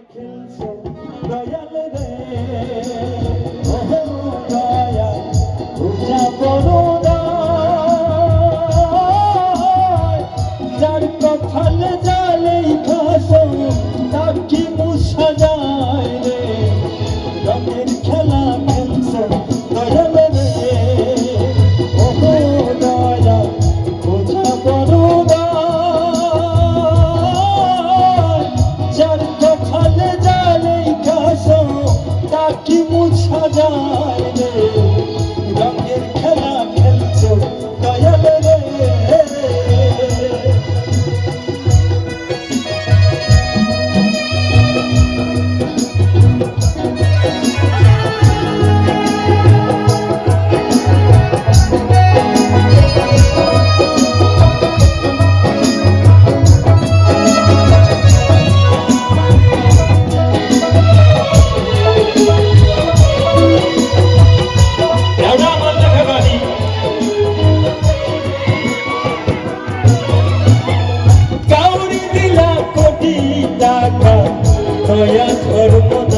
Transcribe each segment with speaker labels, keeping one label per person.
Speaker 1: I can show. রাজা দয়া ধর্ম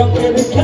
Speaker 1: rock and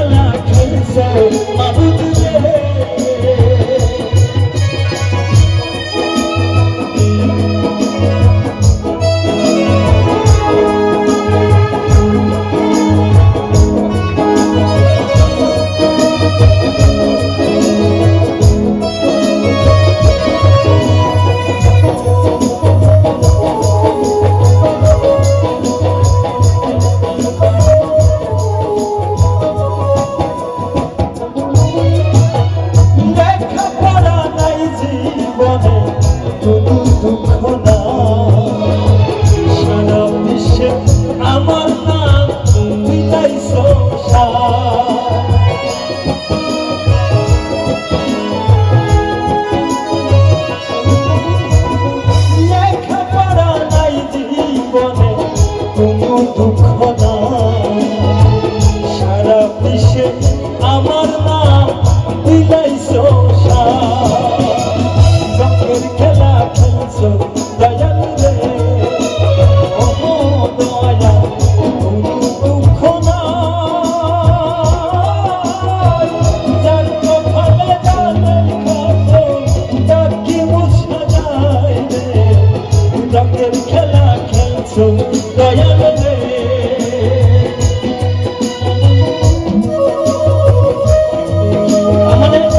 Speaker 1: আমাদের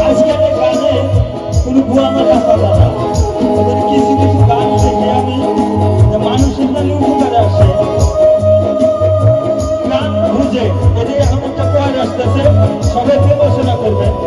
Speaker 1: আজকের গানে কোনো ভুয়ানো রাখা যায় না ওদের কিছু কিছু গান থেকে আমি মানুষের জন্য উপকার করবেন